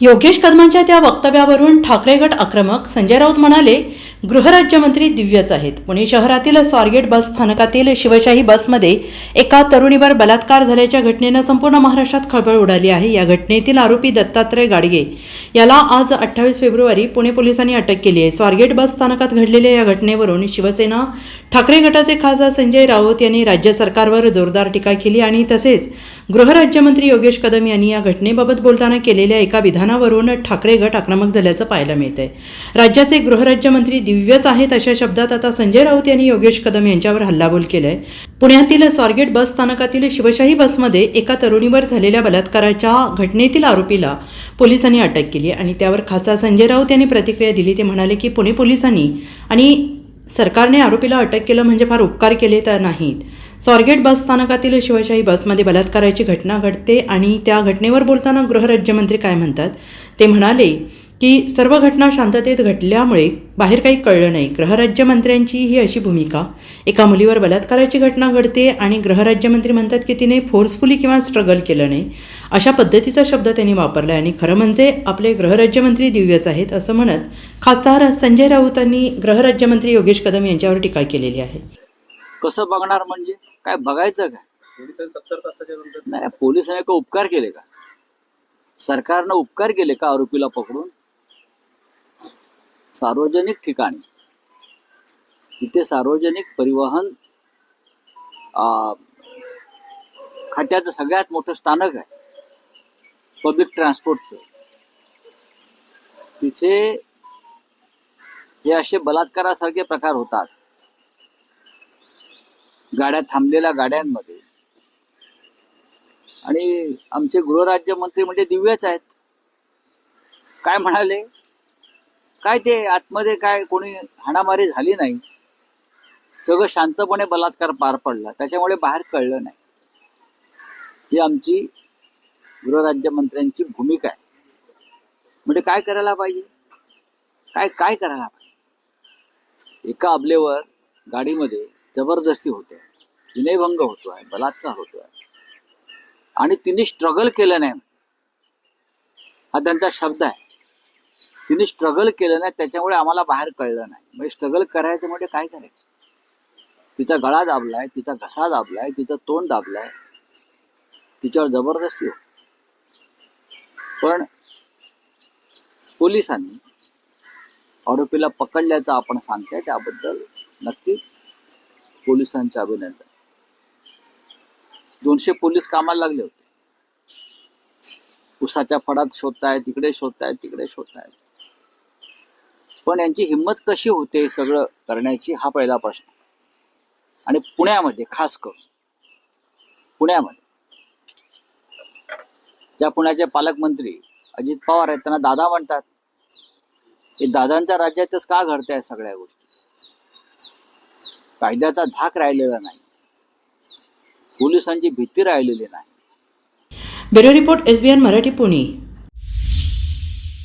योगेश कदमांच्या त्या वक्तव्यावरून ठाकरे गट आक्रमक संजय राऊत म्हणाले गृहराज्यमंत्री दिव्यच आहेत. पुणे शहरातील स्वारगेट बस स्थानकातील शिवशाही बसमध्ये एका तरुणीवर बलात्कार झाल्याच्या घटनेनं संपूर्ण महाराष्ट्रात खळबळ उडाली आहे. या घटनेतील आरोपी दत्तात्रय गाडगे याला आज अठ्ठावीस फेब्रुवारी पुणे पोलिसांनी अटक केली आहे. स्वारगेट बस स्थानकात घडलेल्या या घटनेवरून शिवसेना ठाकरे गटाचे खासदार संजय राऊत यांनी राज्य सरकारवर जोरदार टीका केली आणि तसेच गृहराज्यमंत्री योगेश कदम यांनी या घटनेबाबत बोलताना केलेल्या एका विधानावरून ठाकरे गट आक्रमक झाल्याचं पाहायला मिळतंय. राज्याचे गृहराज्यमंत्री दिव्यच आहेत अशा शब्दात आता संजय राऊत यांनी योगेश कदम यांच्यावर हल्लाबोल केलाय. पुण्यातील स्वारगेट बस स्थानकातील शिवशाही बसमध्ये एका तरुणीवर झालेल्या बलात्काराच्या घटनेतील आरोपीला पोलिसांनी अटक केली आणि त्यावर खासदार संजय राऊत यांनी प्रतिक्रिया दिली. ते म्हणाले की पुणे पोलिसांनी आणि सरकारने आरोपीला अटक केलं म्हणजे फार उपकार केले तर नाहीत. स्वारगेट बस स्थानकातील शिवशाही बसमध्ये बलात्काराची घटना घडते आणि त्या घटनेवर बोलताना गृहराज्यमंत्री काय म्हणतात? ते म्हणाले की सर्व घटना शांततेत घडल्यामुळे बाहेर काही कळलं नाही. गृहराज्यमंत्र्यांची ही अशी भूमिका एका मुलीवर बलात्काराची घटना घडते आणि गृहराज्यमंत्री म्हणतात की तिने फोर्सफुली किंवा स्ट्रगल केलं नाही अशा पद्धतीचा शब्द त्यांनी वापरला आणि खरं म्हणजे आपले गृहराज्यमंत्री दिव्यच आहेत असं म्हणत खासदार संजय राऊतांनी गृहराज्यमंत्री योगेश कदम यांच्यावर टीका केलेली आहे. कसं बघणार म्हणजे? काय बघायचं काय? पोलिसांनी सत्तर तासाच्या नंतर नाही पोलिसांनी का उपकार केले का? सरकारनं उपकार केले का आरोपीला पकडून? सार्वजनिक ठिकाणी. तिथे सार्वजनिक परिवहन खात्याचं सगळ्यात मोठं स्थानक आहे. पब्लिक ट्रान्सपोर्टचं तिथे हे असे बलात्कारासारखे प्रकार होतात. गाड्या थांबलेल्या गाड्यांमध्ये. आणि आमचे गृहराज्यमंत्री म्हणजे दिव्यच आहेत. काय म्हणाले? काय ते आतमध्ये काय कोणी हाणामारी झाली नाही. सगळं शांतपणे बलात्कार पार पडला. त्याच्यामुळे बाहेर कळलं नाही. ही आमची गृहराज्यमंत्र्यांची भूमिका आहे. म्हणजे काय करायला पाहिजे? काय काय करायला पाहिजे? एका अबलेवर गाडीमध्ये जबरदस्ती होते. विनयभंग होतोय बलात्कार होतो आहे. आणि तिने स्ट्रगल केलं नाही. हा त्यांचा शब्द आहे. तिने स्ट्रगल केलं नाही त्याच्यामुळे आम्हाला बाहेर कळलं नाही. म्हणजे स्ट्रगल करायचं म्हणजे काय करायचं? तिचा गळा दाबलाय तिचा घसा दाबलाय तिचं तोंड दाबलाय. तिच्यावर जबरदस्ती होती. पण पोलिसांनी आरोपीला पकडल्याचं आपण सांगताय त्याबद्दल नक्कीच पोलिसांचे अभिनंदन. दोनशे पोलीस कामाला लागले होते. उसाच्या फडात शोधतायत तिकडे शोधतायत तिकडे शोधतायत. पण यांची हिंमत कशी होते सगळं करण्याची हा पहिला प्रश्न. आणि पुण्यामध्ये खास करून पुण्यामध्ये ज्या पुण्याचे पालकमंत्री अजित पवार आहेत त्यांना दादा म्हणतात हे दादांच्या राज्यातच का घडताय सगळ्या गोष्टी? कायद्याचा धाक राहिलेला नाही. पोलिसांची भीती राहिलेली नाही. Bureau report SBN Marathi Pune.